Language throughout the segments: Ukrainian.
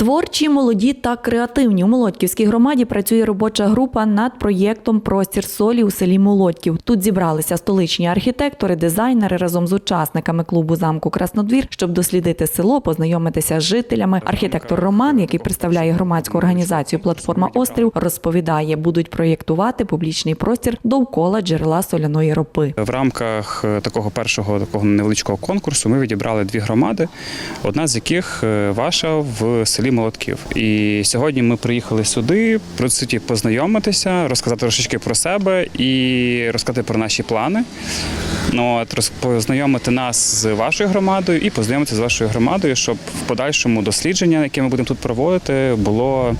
Творчі, молоді та креативні у Молодьківській громаді працює робоча група над проєктом Простір солі у селі Молодьків. Тут зібралися столичні архітектори, дизайнери разом з учасниками клубу замку Краснодвір, щоб дослідити село, познайомитися з жителями. Архітектор Роман, який представляє громадську організацію Платформа Острів, розповідає, будуть проєктувати публічний простір довкола джерела соляної ропи. В рамках е, такого першого такого невеличкого конкурсу ми відібрали дві громади, одна з яких е, ваша в селі Молотків. І сьогодні ми приїхали сюди про суті познайомитися, розказати трошечки про себе і розказати про наші плани. Ну, от, познайомити нас з вашою громадою і познайомитися з вашою громадою, щоб в подальшому дослідження, яке ми будемо тут проводити, було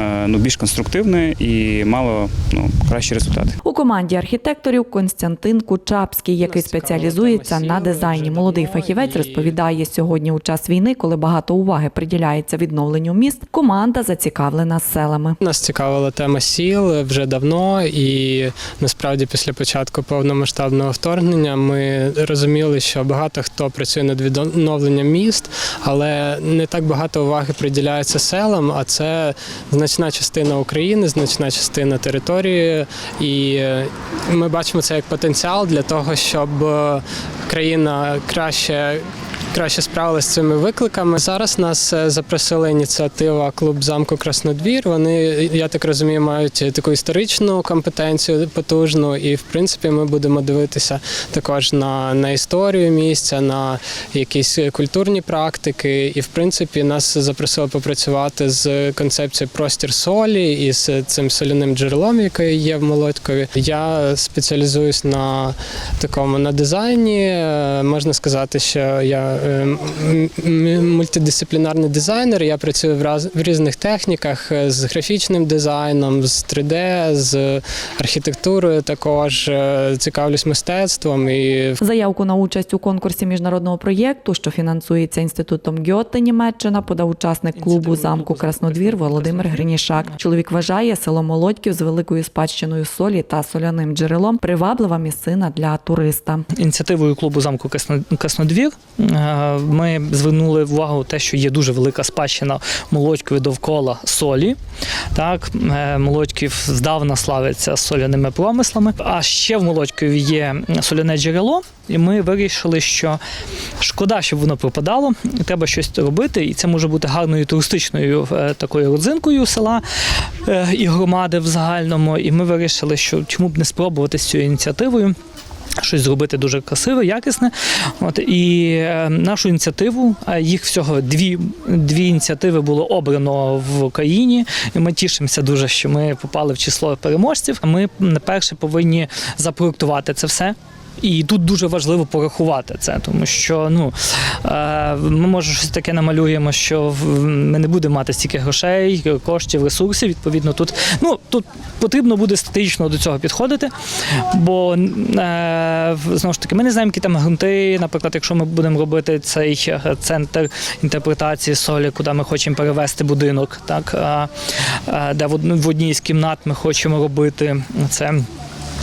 е, ну, більш конструктивне і мало ну, кращі результати. У команді архітекторів Константин Кучапський, який спеціалізується на дизайні. Молодий фахівець розповідає сьогодні у час війни, коли багато уваги приділяється відновленню міст. Команда зацікавлена селами. Нас цікавила тема сіл вже давно, і насправді після початку повномасштабного вторгнення ми розуміли, що багато хто працює над відновленням міст, але не так багато уваги приділяється селам. А це значна частина України, значна частина території, і ми бачимо це як потенціал для того, щоб країна краще краще справилися з цими викликами. Зараз нас е, запросила ініціатива клуб замку Краснодвір. Вони, я так розумію, мають таку історичну компетенцію потужну, і в принципі ми будемо дивитися також на, на історію місця, на якісь культурні практики. І в принципі нас запросили попрацювати з концепцією простір солі і з цим соляним джерелом, яке є в Молодькові. Я спеціалізуюсь на такому на дизайні. Е, Можна сказати, що я мультидисциплінарний дизайнер. Я працюю в раз- в різних техніках е, з графічним дизайном, з 3D, з архітектурою. Також е, цікавлюсь мистецтвом і Заявку на участь у конкурсі міжнародного проєкту, що фінансується інститутом Гьоте Німеччина, подав учасник клубу замку Краснодвір Володимир Гринішак. Чоловік вважає село Молодьків з великою спадщиною солі та соляним джерелом приваблива місцина для туриста. ініціативою клубу замку Красно- Краснодвір е, ми звернули увагу те, що є дуже велика спадщина Молодькові довкола солі. Так, е, Молодьків здавна славиться соляними промислами. А ще в Молодькові є соляне джерело, і ми вирішили, що шкода, щоб воно пропадало, і треба щось робити. І це може бути гарною туристичною е, такою родзинкою села е, і громади в загальному. І ми вирішили, що чому б не спробувати з цією ініціативою щось зробити дуже красиве, якісне. От і е, нашу ініціативу, а їх всього дві, дві ініціативи було обрано в Україні. І ми тішимося дуже, що ми попали в число переможців. Ми перше повинні запроектувати це все. І тут дуже важливо порахувати це, тому що ну е, ми може щось таке намалюємо, що ми не будемо мати стільки грошей, коштів, ресурсів. Відповідно, тут ну тут потрібно буде стратегічно до цього підходити. Бо е, знову ж таки, ми не знаємо, які там ґрунти. Наприклад, якщо ми будемо робити цей центр інтерпретації солі, куди ми хочемо перевести будинок, так де в одній з кімнат ми хочемо робити це.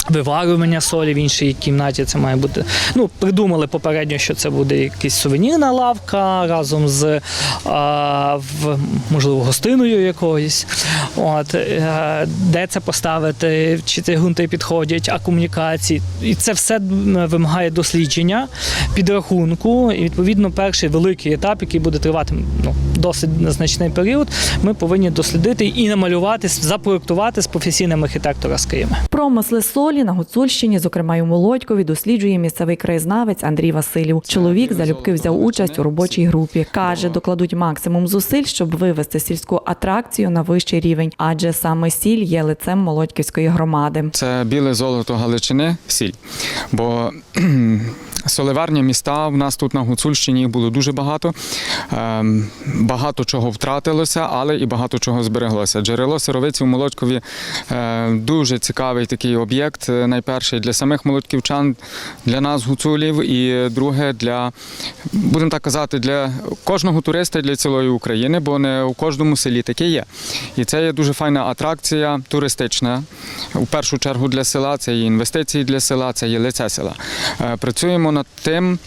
Виварювання солі в іншій кімнаті це має бути. Ну, придумали попередньо, що це буде якась сувенірна лавка разом з а, в, можливо гостиною якоюсь. От, е, де це поставити, чи ці ґрунти підходять, а комунікації. І це все вимагає дослідження, підрахунку. І відповідно перший великий етап, який буде тривати ну, досить значний період, ми повинні дослідити і намалювати, запроектувати з професійним архітектора з Києва. Промисли солі на Гуцульщині, зокрема й у Молодькові, досліджує місцевий краєзнавець Андрій Василів. Чоловік залюбки взяв участь у робочій групі. Каже, докладуть максимум зусиль, щоб вивести сільську атракцію на вищий рівень, адже саме сіль є лицем Молодьківської громади. Це біле золото Галичини, сіль. Бо соливарні міста в нас тут на Гуцульщині їх було дуже багато. Ем, Багато чого втратилося, але і багато чого збереглося. Джерело сировиці в Молодькові е, дуже цікавий такий об'єкт. Е, Найперший для самих молодківчан, для нас, гуцулів, і друге для, будемо так казати, для кожного туриста і для цілої України, бо не у кожному селі таке є. І це є дуже файна атракція туристична. У першу чергу для села, це є інвестиції для села, це є лице села. Е, Працюємо над тим.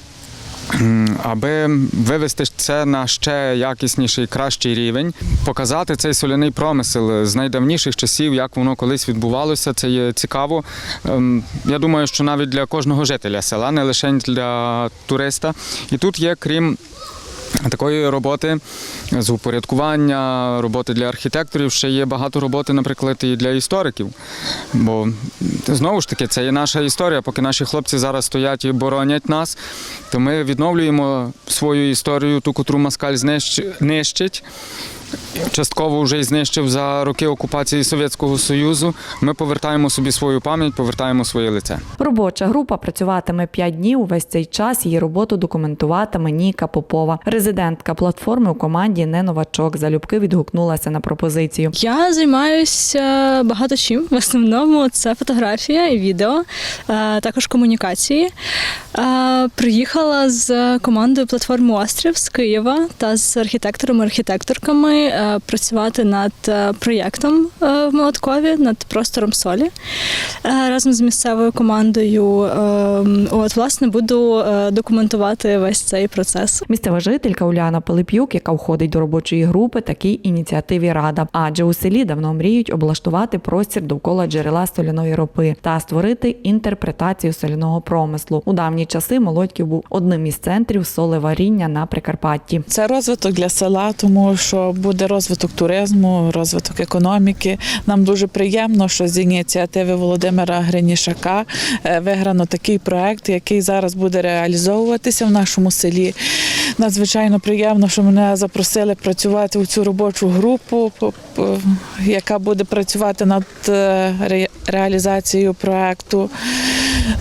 Аби вивести це на ще якісніший, кращий рівень, показати цей соляний промисел з найдавніших часів, як воно колись відбувалося. Це є цікаво. Ем, Я думаю, що навіть для кожного жителя села, не лише для туриста. І тут є, крім Такої роботи з упорядкування, роботи для архітекторів ще є багато роботи, наприклад, і для істориків. Бо знову ж таки, це є наша історія. Поки наші хлопці зараз стоять і боронять нас, то ми відновлюємо свою історію, ту, котру Маскаль нищить. Частково вже і знищив за роки окупації Совєтського Союзу. Ми повертаємо собі свою пам'ять, повертаємо своє лице. Робоча група працюватиме 5 днів. Увесь цей час її роботу документуватиме Ніка Попова. Резидентка платформи у команді не новачок. Залюбки відгукнулася на пропозицію. Я займаюся багато чим. В основному це фотографія і відео, е, також комунікації. Е, Приїхала з командою платформи Острів з Києва та з архітекторами-архітекторками е, працювати над е, проєктом е, в Молоткові, над простором солі разом з місцевою командою. Е, От, власне, буду документувати весь цей процес. Місцева жителька Уляна Пилип'юк, яка входить до робочої групи, такій ініціативі рада. Адже у селі давно мріють облаштувати простір довкола джерела соляної ропи та створити інтерпретацію соляного промислу. У давні часи Молодьків був одним із центрів солеваріння на Прикарпатті. Це розвиток для села, тому що буде розвиток туризму, розвиток економіки. Нам дуже приємно, що з ініціативи Володимира Гринішака е, виграно такий проект, який зараз буде реалізовуватися в нашому селі. Надзвичайно приємно, що мене запросили працювати у цю робочу групу, яка буде працювати над е, реалізацією проекту.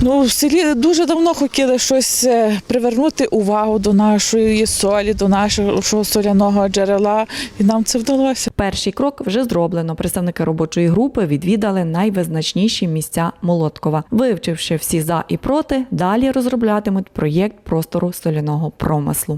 Ну, в селі дуже давно хотіли щось е, привернути увагу до нашої солі, до нашого соляного джерела, і нам це вдалося. Перший крок вже зроблено. Представники робочої групи відвідали найвизначніші місця Молоткова. Вивчивши всі за і проти, далі розроблятимуть проєкт простору соляного промислу.